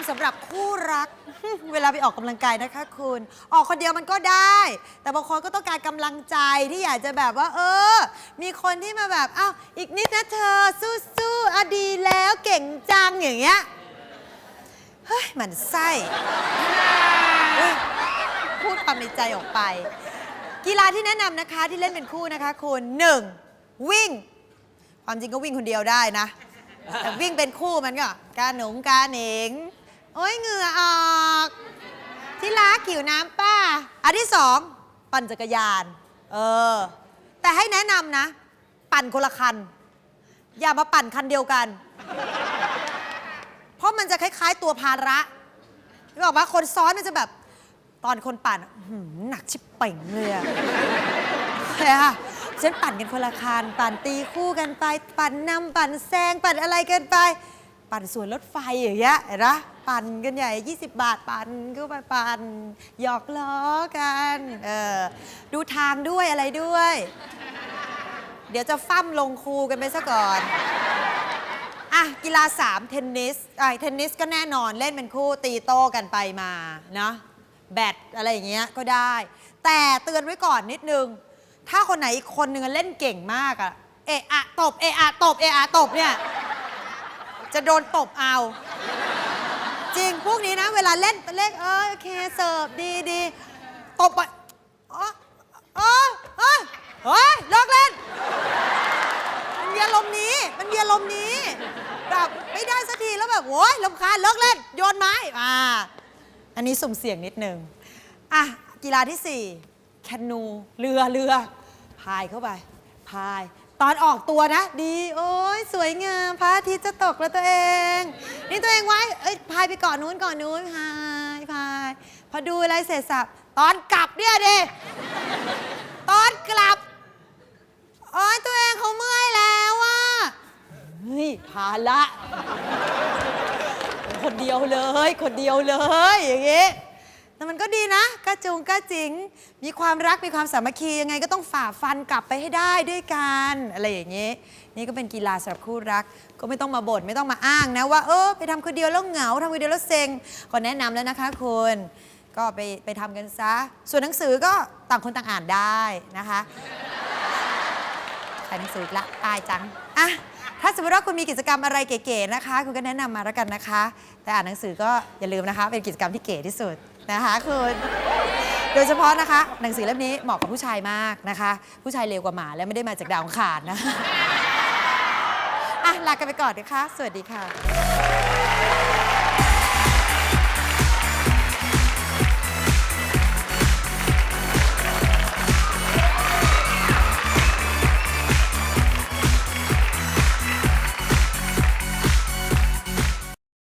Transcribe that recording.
ำสำหรับคู่รัก เวลาไปออกกำลังกายนะคะคุณ ออกคนเดียวมันก็ได้ แต่บางคนก็ต้องการกำลังใจที่อยากจะแบบว่า เออ มีคนที่มาแบบอ้าวอีกนิดนะเธอสู้ๆอะดีแล้วเก่งจังอย่างเงี้ย เฮ้ยหมันไส้เฮ้ยพูดความในใจออกไป กีฬาที่แนะนำนะคะที่เล่นเป็นคู่นะคะคุณหนึ่งวิ่ง ความจริงก็วิ่งคนเดียวได้นะ แต่วิ่งเป็นคู่มันก็การหนุงการเหนงโอ้ยเหงื่อออก ที่รักขิวน้ำป้า อันที่สองปั่นจักรยาน เออ แต่ให้แนะนำนะ ปั่นคนละคัน อย่ามาปั่นคันเดียวกัน เพราะมันจะคล้ายๆตัวภาระนึกออกปะคนซ้อนมันจะแบบ ตอนคนปั่นอะอื้อหือหนักชิบเป่งเลยอะค่ะ ฉันปั่นกันคนละคันปั่นตีคู่กันไป ปั่นนำปั่นแซงปั่นอะไรกันไป ปั่นสวนรถไฟอย่างเงี้ยเห็นปะปั่นกันใหญ่ 20 บาทปั่นก็ไปปั่นหยอกล้อกันเออดูทางด้วยอะไรด้วย เดี๋ยวจะฟั่มลงคูกันไปซะก่อนอะกีฬาสามเทนนิสอะเทนนิสก็แน่นอนเล่นเป็นคู่ตีโต้กันไปมาเนาะแบดอะไรอย่างเงี้ยก็ได้ แต่เตือนไว้ก่อนนิดนึง ถ้าคนไหนอีกคนนึงเล่นเก่งมากอะเอะอะตบเอะอะตบเอะอะตบเนี่ยจะโดนตบเอา จริงพวกนี้นะ เวลาเล่นเล่นเออโอเคเสิร์ฟดีดีตบไปอ๋ออ๋อเฮ้ยเฮ้ยเลิกเล่น มันมีอารมณ์นี้ มันมีอารมณ์นี้แบบไม่ได้สักทีแล้วแบบโว้ยลำคาญเลิกเล่น โยนไม้อ่าอันนี้สุ่มเสี่ยงนิดนึง อะ กีฬาที่4แคนูเรือเรือ พายเข้าไป พาย ตอนออกตัวนะ ดี โอ้ยสวยงามพระอาทิตย์จะตกแล้วตัวเอง นี่ตัวเองไว้เอ้ยพายไปเก่อนนู้นก่อนนู้นพายพาย พอดูอะไรเสร็จสับตอนกลับเนี่ยดิตอนกลับโอ้ยตัวเองเขาเมื่อยแล้วอะเฮ้ยภาระคนเดียวเลย คนเดียวเลยอย่างงี้ แต่มันก็ดีนะกระจุงกระจิง มีความรักมีความสามัคคียังไงก็ต้องฝ่าฟันกลับไปให้ได้ด้วยกันอะไรอย่างงี้ นี่ก็เป็นกีฬาสำหรับคู่รัก ก็ไม่ต้องมาบ่นไม่ต้องมาอ้างนะว่า เออไปทำคนเดียวแล้วเหงาทำคนเดียวแล้วเซ็งก็แนะนำแล้วนะคะคุณก็ไปไปทำกันซะ ส่วนหนังสือก็ต่างคนต่างอ่านได้นะคะขายหนังสืออีกละอายจังอะถ้าสมมติว่าคุณมีกิจกรรมอะไรเก๋ๆนะคะ คุณก็แนะนำมาแล้วกันนะคะ แต่อ่านหนังสือก็อย่าลืมนะคะ เป็นกิจกรรมที่เก๋ที่สุด นะคะคุณโดยเฉพาะนะคะ หนังสือเล่มนี้เหมาะกับผู้ชายมากนะคะ ผู้ชายเลวกว่าหมาและไม่ได้มาจากดาวอังคารนะอะลากันไปก่อนนะคะ สวัสดีค่ะ